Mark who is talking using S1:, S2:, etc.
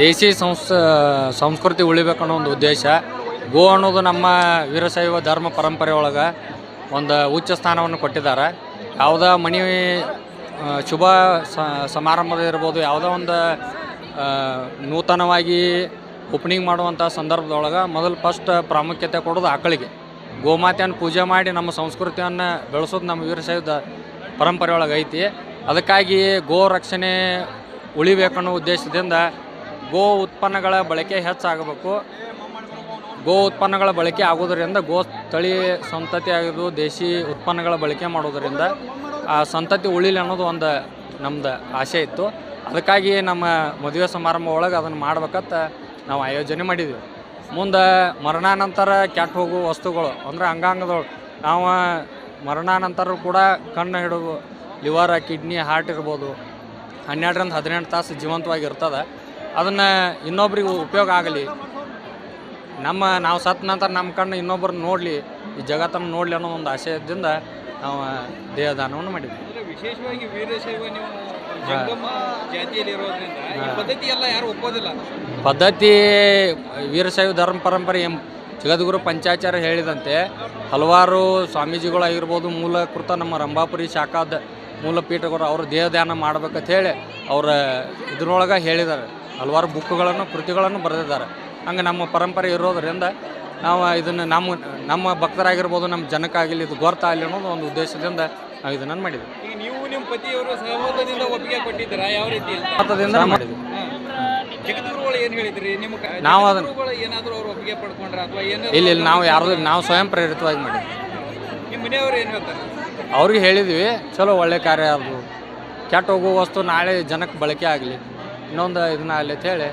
S1: ದೇಸಿ ಸಂಸ್, ಸಂಸ್ಕೃತಿ ಉಳಿಬೇಕನ್ನೋ ಒಂದು ಉದ್ದೇಶ. ಗೋ ಅನ್ನೋದು ನಮ್ಮ ವೀರಶೈವ ಧರ್ಮ ಪರಂಪರೆ ಒಳಗೆ ಒಂದು ಉಚ್ಚ ಸ್ಥಾನವನ್ನು ಕೊಟ್ಟಿದ್ದಾರೆ. ಯಾವುದೇ ಮನೆ ಶುಭ ಸಮಾರಂಭದ ಇರ್ಬೋದು, ಯಾವುದೋ ಒಂದು ನೂತನವಾಗಿ ಓಪನಿಂಗ್ ಮಾಡುವಂಥ ಸಂದರ್ಭದೊಳಗೆ ಮೊದಲು ಫಸ್ಟ್ ಪ್ರಾಮುಖ್ಯತೆ ಕೊಡೋದು ಆಕಳಿಗೆ. ಗೋಮಾತೆಯನ್ನು ಪೂಜೆ ಮಾಡಿ ನಮ್ಮ ಸಂಸ್ಕೃತಿಯನ್ನು ಬೆಳೆಸೋದು ನಮ್ಮ ದ- ಪರಂಪರೆ ಒಳಗೆ ಐತಿ. ಅದಕ್ಕಾಗಿ ಗೋ ರಕ್ಷಣೆ ಉಳಿಬೇಕನ್ನೋ ಉದ್ದೇಶದಿಂದ ಗೋ ಉತ್ಪನ್ನಗಳ ಬಳಕೆ ಹೆಚ್ಚಾಗಬೇಕು. ಗೋ ಉತ್ಪನ್ನಗಳ ಬಳಕೆ ಆಗೋದರಿಂದ ಗೋ ತಳಿ ಸಂತತಿ ಆಗೋದು ದೇಶಿ ಉತ್ಪನ್ನಗಳ ಬಳಕೆ ಮಾಡೋದರಿಂದ ಆ ಸಂತತಿ ಉಳಿಲಿ ಅನ್ನೋದು ಒಂದು ನಮ್ದು ಆಸೆ ಇತ್ತು. ಅದಕ್ಕಾಗಿ ನಮ್ಮ ಮದುವೆ ಸಮಾರಂಭ ಒಳಗೆ ಅದನ್ನು ಮಾಡ್ಬೇಕಂತ ನಾವು ಆಯೋಜನೆ ಮಾಡಿದ್ವಿ. ಮುಂದೆ ಮರಣಾನಂತರ ಕೆಟ್ಟ ಹೋಗುವ ವಸ್ತುಗಳು ಅಂದರೆ ಅಂಗಾಂಗದೊಳು ನಾವು ಮರಣಾನಂತರ ಕೂಡ ಕಣ್ಣು ಹಿಡಿದು ಲಿವರ್ ಕಿಡ್ನಿ ಹಾರ್ಟ್ ಇರ್ಬೋದು ಹನ್ನೆರಡರಿಂದ ಹದಿನೆಂಟು ತಾಸು ಜೀವಂತವಾಗಿ ಇರ್ತದೆ. ಅದನ್ನು ಇನ್ನೊಬ್ರಿಗೆ ಉಪಯೋಗ ಆಗಲಿ. ನಮ್ಮ ನಾವು ಸತ್ತ ನಂತರ ನಮ್ಮ ಕಣ್ಣು ಇನ್ನೊಬ್ಬರನ್ನ ನೋಡಲಿ ಈ ಜಗತ್ತನ್ನು ನೋಡಲಿ ಅನ್ನೋ ಒಂದು ಆಶಯದಿಂದ ನಾವು ದೇಹದಾನವನ್ನು ಮಾಡಿದ್ವಿ.
S2: ವಿಶೇಷವಾಗಿ ವೀರಶೈವ ನೀವು ಜಾತಿಯಲ್ಲಿ ಇರೋದ್ರಿಂದ ಪದ್ಧತಿ ಎಲ್ಲ ಯಾರು ಒಪ್ಪೋದಿಲ್ಲ.
S1: ಪದ್ಧತಿ ವೀರಶೈವ ಧರ್ಮ ಪರಂಪರೆ ಎಂ ಜಗದ್ಗುರು ಪಂಚಾಚಾರ್ಯ ಹೇಳಿದಂತೆ ಹಲವಾರು ಸ್ವಾಮೀಜಿಗಳಾಗಿರ್ಬೋದು ಮೂಲಕೃತ ನಮ್ಮ ರಂಭಾಪುರಿ ಶಾಖಾದ ಮೂಲ ಪೀಠಗಳು ಅವರು ದೇಹದಾನ ಮಾಡ್ಬೇಕಂತ ಹೇಳಿ ಅವರ ಇದ್ರೊಳಗೆ ಹೇಳಿದ್ದಾರೆ. ಹಲವಾರು ಬುಕ್ಗಳನ್ನು ಕೃತಿಗಳನ್ನು ಬರೆದಿದ್ದಾರೆ. ಹಂಗೆ ನಮ್ಮ ಪರಂಪರೆ ಇರೋದರಿಂದ ನಾವು ಇದನ್ನು ನಮ್ಮ ನಮ್ಮ ಭಕ್ತರಾಗಿರ್ಬೋದು ನಮ್ಮ ಜನಕ್ಕಾಗಲಿ ಇದು ಗೊತ್ತಾಗಲಿ ಅನ್ನೋದು ಒಂದು ಉದ್ದೇಶದಿಂದ ನಾವು ಇದನ್ನು ಮಾಡಿದ್ವಿ.
S2: ನೀವು ನಿಮ್ಮ ಪತಿಯವರು ಸಹಮತದಿಂದ ಒಪ್ಪಿಗೆ ಕೊಟ್ಟಿದ್ದೀರಾ? ಯಾವ ರೀತಿ
S1: ಮಾಡಿದ್ವಿ.
S2: ಏನು ಹೇಳಿದ್ರಿ? ನಿಮ್ಮ ಕ-
S1: ನಾವು ಅದನ್ನ-
S2: ಜಗದ್ಗುರುಗಳು ಏನಾದರೂ ಅವ್ರು ಒಪ್ಪಿಗೆ ಪಡ್ಕೊಂಡ್ರ ಅಥವಾ ಏನಾದ್ರು
S1: ಇಲ್ಲಿ ಇಲ್ಲಿ ನಾವು ಯಾರ್ದು ನಾವು ಸ್ವಯಂ ಪ್ರೇರಿತವಾಗಿ ಮಾಡಿದ್ವಿ.
S2: ನಿಮ್ಮ ಮನೆಯವರು ಏನು ಹೇಳ್ತಾರೆ?
S1: ಅವ್ರಿಗೆ ಹೇಳಿದ್ವಿ ಚಲೋ ಒಳ್ಳೆ ಕಾರ್ಯ ಅದು. ಕೆಟ್ಟ ಹೋಗೋ ವಸ್ತು ನಾಳೆ ಜನಕ್ಕೆ ಬಳಕೆ ಆಗಲಿ. ಇನ್ನೊಂದು ಇದನ್ನ ಆಗಲಿ ಅಂತ ಹೇಳಿ